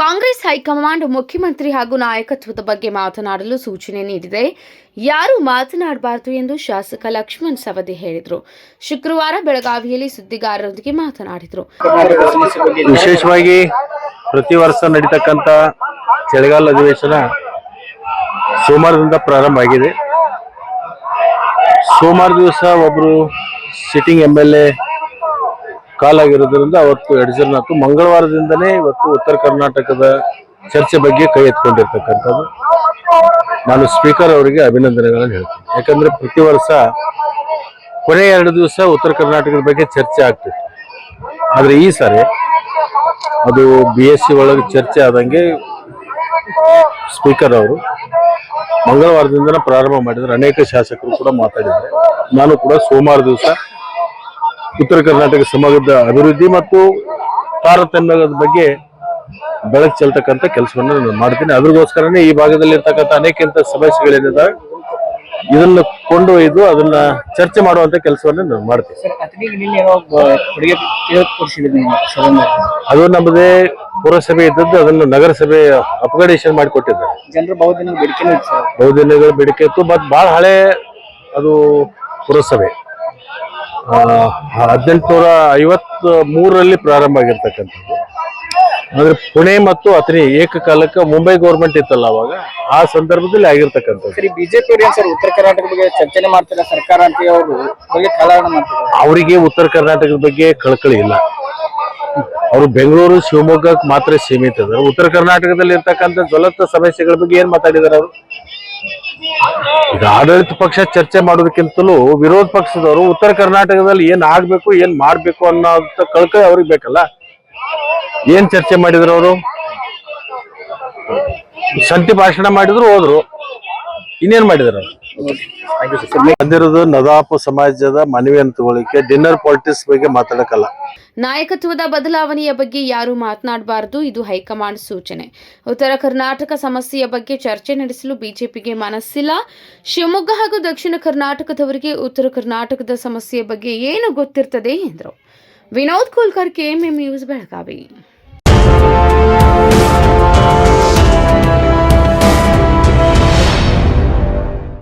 Congress high command ಮುಖ್ಯಮಂತ್ರಿ ಹಾಗೂ ನಾಯಕತ್ವದ ಬಗ್ಗೆ ಮಾತನಾಡಲು ಸೂಚನೆ ನೀಡಿದೆ. ಯಾರು ಮಾತನಾಡಬಾರದು ಎಂದು ಶಾಸಕ ಲಕ್ಷ್ಮಣ್ ಸವದಿ ಹೇಳಿದರು. ಶುಕ್ರವಾರ ಬೆಳಗಾವಿಯಲ್ಲಿ ಸುದ್ದಿಗಾರರೊಂದಿಗೆ ಮಾತನಾಡಿದರು. ವಿಶೇಷವಾಗಿ ಪ್ರತಿ ವರ್ಷ ನಡೀತಕ್ಕಂಥ ಚಳಿಗಾಲ ಅಧಿವೇಶನ ಸೋಮವಾರದಿಂದ ಪ್ರಾರಂಭ ಆಗಿದೆ. ಸೋಮವಾರ ದಿವಸ ಒಬ್ಬರು ಸಿಟ್ಟಿಂಗ್ ಎಂ ಎಲ್ ಎ ಕಾಲಾಗಿರೋದ್ರಿಂದ ಅವತ್ತು ಎಡ್ಜರ್ನಾತು ಮಂಗಳವಾರದಿಂದನೇ ಇವತ್ತು ಉತ್ತರ ಕರ್ನಾಟಕದ ಚರ್ಚೆ ಬಗ್ಗೆ ಕೈ ಎತ್ಕೊಂಡಿರ್ತಕ್ಕಂಥದ್ದು. ನಾನು ಸ್ಪೀಕರ್ ಅವರಿಗೆ ಅಭಿನಂದನೆಗಳನ್ನು ಹೇಳ್ತೀನಿ. ಯಾಕಂದ್ರೆ ಪ್ರತಿ ವರ್ಷ ಕೊನೆ ಎರಡು ದಿವಸ ಉತ್ತರ ಕರ್ನಾಟಕದ ಬಗ್ಗೆ ಚರ್ಚೆ ಆಗ್ತಿತ್ತು. ಆದರೆ ಈ ಸಾರಿ ಅದು ಬಿ ಎಸ್ ಸಿ ಒಳಗೆ ಚರ್ಚೆ ಆದಂಗೆ ಸ್ಪೀಕರ್ ಅವರು ಮಂಗಳವಾರದಿಂದ ಪ್ರಾರಂಭ ಮಾಡಿದ್ರೆ ಅನೇಕ ಶಾಸಕರು ಕೂಡ ಮಾತಾಡಿದ್ದಾರೆ. ನಾನು ಕೂಡ ಸೋಮವಾರ ದಿವಸ ಉತ್ತರ ಕರ್ನಾಟಕ ಸಮಾಜದ ಅಭಿವೃದ್ಧಿ ಮತ್ತು ತಾರತಮ್ಯದ ಬಗ್ಗೆ ಬೆಳಕು ಚೆಲ್ತಕ್ಕಂಥ ಕೆಲಸವನ್ನು ನಾನು ಮಾಡ್ತೀನಿ. ಅದ್ರಗೋಸ್ಕರನೇ ಈ ಭಾಗದಲ್ಲಿ ಇರ್ತಕ್ಕಂಥ ಅನೇಕ ಇಂಥ ಇದನ್ನು ಇದನ್ನ ಕೊಂಡೊಯ್ದು ಅದನ್ನ ಚರ್ಚೆ ಮಾಡುವಂತ ಕೆಲಸವನ್ನು ನಾನು ಮಾಡ್ತೀನಿ. ಅದು ನಮ್ಮದೇ ಪುರಸಭೆ ಇದ್ದದ್ದು ಅದನ್ನು ನಗರಸಭೆ ಅಪ್ಗ್ರೇಡೇಷನ್ ಮಾಡಿಕೊಟ್ಟಿದ್ದಾರೆ. ಜನರು ಬಹುದಿನ ಬೇಡಿಕೆ ಬಹುದಿನಗಳ ಬೇಡಿಕೆ ಇತ್ತು ಮತ್ತು ಭಾಳ ಹಳೆ ಅದು ಪುರಸಭೆ. ಹದಿನೆಂಟುನೂರ ಐವತ್ ಮೂರರಲ್ಲಿ ಪ್ರಾರಂಭ ಆಗಿರ್ತಕ್ಕಂಥದ್ದು. ಅಂದ್ರೆ ಪುಣೆ ಮತ್ತು ಅತ್ರಿ ಏಕಕಾಲಕ್ಕೆ ಮುಂಬೈ ಗೌರ್ಮೆಂಟ್ ಇತ್ತಲ್ಲ ಅವಾಗ? ಆ ಸಂದರ್ಭದಲ್ಲಿ ಆಗಿರ್ತಕ್ಕಂಥದ್ದು. ಸರಿ ಬಿಜೆಪಿ ಅವ್ರು ಏನ್ ಸರ್ ಉತ್ತರ ಕರ್ನಾಟಕದ ಬಗ್ಗೆ ಚರ್ಚೆನೆ ಮಾಡ್ತಿಲ್ಲ? ಸರ್ಕಾರ ಅಂತ ಅವರು ಬಗ್ಗೆ ಕಾಲಹರಣ ಮಾಡ್ತಿದ್ದಾರೆ. ಅವರಿಗೆ ಉತ್ತರ ಕರ್ನಾಟಕದ ಬಗ್ಗೆ ಕಳಕಳಿ ಇಲ್ಲ. ಅವರು ಬೆಂಗಳೂರು ಶಿವಮೊಗ್ಗಕ್ಕೆ ಮಾತ್ರ ಸೀಮಿತ ಇದ್ದಾರೆ. ಉತ್ತರ ಕರ್ನಾಟಕದಲ್ಲಿ ಇರ್ತಕ್ಕಂಥ ಜ್ವಲಂತ ಸಮಸ್ಯೆಗಳ ಬಗ್ಗೆ ಏನ್ ಮಾತಾಡಿದಾರೆ ಅವರು? ಈಗ ಆಡಳಿತ ಪಕ್ಷ ಚರ್ಚೆ ಮಾಡೋದಕ್ಕಿಂತಲೂ ವಿರೋಧ ಪಕ್ಷದವರು ಉತ್ತರ ಕರ್ನಾಟಕದಲ್ಲಿ ಏನ್ ಆಗ್ಬೇಕು, ಏನ್ ಮಾಡ್ಬೇಕು ಅನ್ನೋ ಕಳಕಳಿ ಅವ್ರಿಗೆ ಬೇಕಲ್ಲ? ಏನ್ ಚರ್ಚೆ ಮಾಡಿದ್ರು ಅವರು? ಸಂತಿ ಭಾಷಣ ಮಾಡಿದ್ರು ಹೋದ್ರು. ಇನ್ನೇನ್ ಮಾಡಿದ್ರು ಬಂದಿರೋದು ನದಾಪ ಸಮಾಜದ ಮನವಿಯನ್ನು ತಗೊಳ್ಳಿಕ್ಕೆ ಡಿನ್ನರ್ ಪಾಲಿಟಿಕ್ಸ್ ಬಗ್ಗೆ ಮಾತಾಡಕ್ಕಲ್ಲ. ನಾಯಕತ್ವದ ಬದಲಾವಣೆಯ ಬಗ್ಗೆ ಯಾರು ಮಾತನಾಡಬಾರದು, ಇದು ಹೈಕಮಾಂಡ್ ಸೂಚನೆ. ಉತ್ತರ ಕರ್ನಾಟಕ ಸಮಸ್ಯೆಯ ಬಗ್ಗೆ ಚರ್ಚೆ ನಡೆಸಲು ಬಿಜೆಪಿಗೆ ಮನಸ್ಸಿಲ್ಲ. ಶಿವಮೊಗ್ಗ ಹಾಗೂ ದಕ್ಷಿಣ ಕರ್ನಾಟಕದವರಿಗೆ ಉತ್ತರ ಕರ್ನಾಟಕದ ಸಮಸ್ಯೆಯ ಬಗ್ಗೆ ಏನು ಗೊತ್ತಿರ್ತದೆ ಎಂದರು. Vinod Kulkar, KMM news, Belagavi.